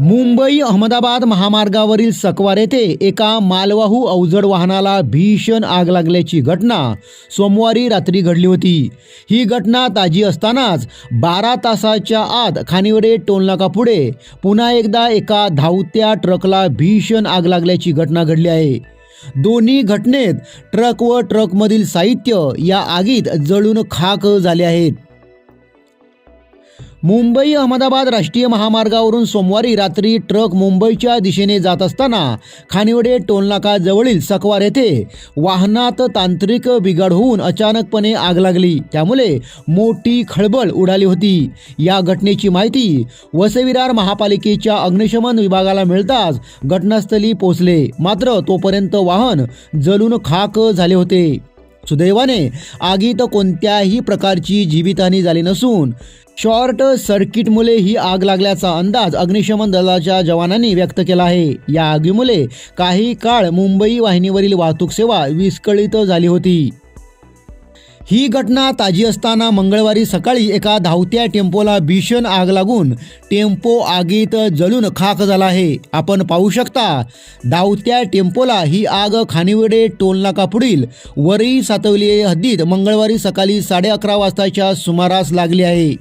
मुंबई अहमदाबाद महामार्गावरील सकवार येथे एका मालवाहू अवजड वाहनाला भीषण आग लागल्याची घटना सोमवारी रात्री घडली होती. ही घटना ताजी असतानाच बारा तासाच्या आत खानिवडे टोलनाका पुढे पुन्हा एकदा एका धावत्या ट्रकला भीषण आग लागल्याची घटना घडली आहे. दोन्ही घटनेत ट्रक व ट्रकमधील साहित्य या आगीत जळून खाक झाले आहेत. मुंबई अहमदाबाद राष्ट्रीय महामार्गावरून सोमवारी रात्री ट्रक मुंबईच्या दिशेने जात असताना खानिवडे टोलनाका जवळील सकवार येथे वाहनात तांत्रिक बिघाड होऊन अचानकपणे आग लागली. त्यामुळे मोठी खळबळ उडाली होती. या घटनेची माहिती वसविरार महापालिकेच्या अग्निशमन विभागाला मिळताच घटनास्थळी पोहोचले. मात्र तोपर्यंत वाहन जळून खाक झाले होते. सुदैवाने आगीत कोणत्याही प्रकारची जीवितहानी झाली नसून शॉर्ट सर्किटमुळे ही आग लागल्याचा अंदाज अग्निशमन दलाच्या जवानांनी व्यक्त केला आहे. या आगीमुळे काही काळ मुंबई वाहिनीवरील वाहतूक सेवा विस्कळीत झाली होती. ही घटना ताजी असताना मंगळवारी सकाळी एका धावत्या टेम्पोला भीषण आग लागून टेम्पो आगीत जळून खाक झाला आहे. आपण पाहू शकता धावत्या टेम्पोला ही आग खानिवडे टोलनाका पुढील वरई सातवली हद्दीत मंगळवारी सकाळी साडे अकरा वाजताच्या सुमारास लागली आहे.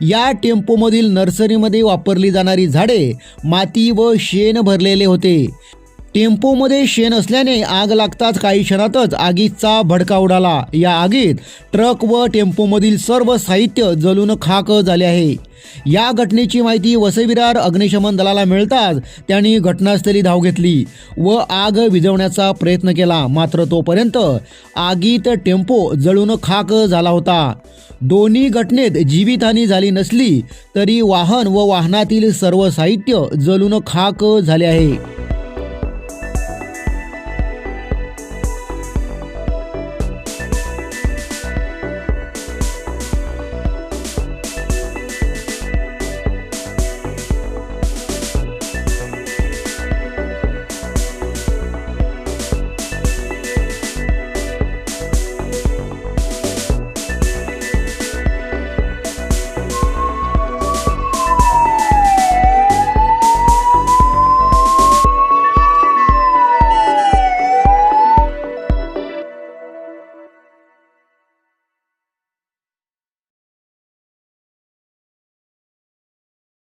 या टेम्पोमधील नर्सरीमध्ये वापरली जाणारी झाडे माती व शेण भरलेले होते. टेम्पोमध्ये शेण असल्याने आग लागताच काही क्षणातच आगीचा भडका उडाला. या आगीत ट्रक व टेम्पोमधील सर्व साहित्य जळून खाक झाले आहे. या घटनेची माहिती वसविरार अग्निशमन दलाला मिळताच त्यांनी घटनास्थळी धाव घेतली व आग विझवण्याचा प्रयत्न केला. मात्र तोपर्यंत आगीत टेम्पो जळून खाक झाला होता. दोन्ही घटनेत जीवितहानी झाली नसली तरी वाहन व वाहनातील सर्व साहित्य जळून खाक झाले आहे.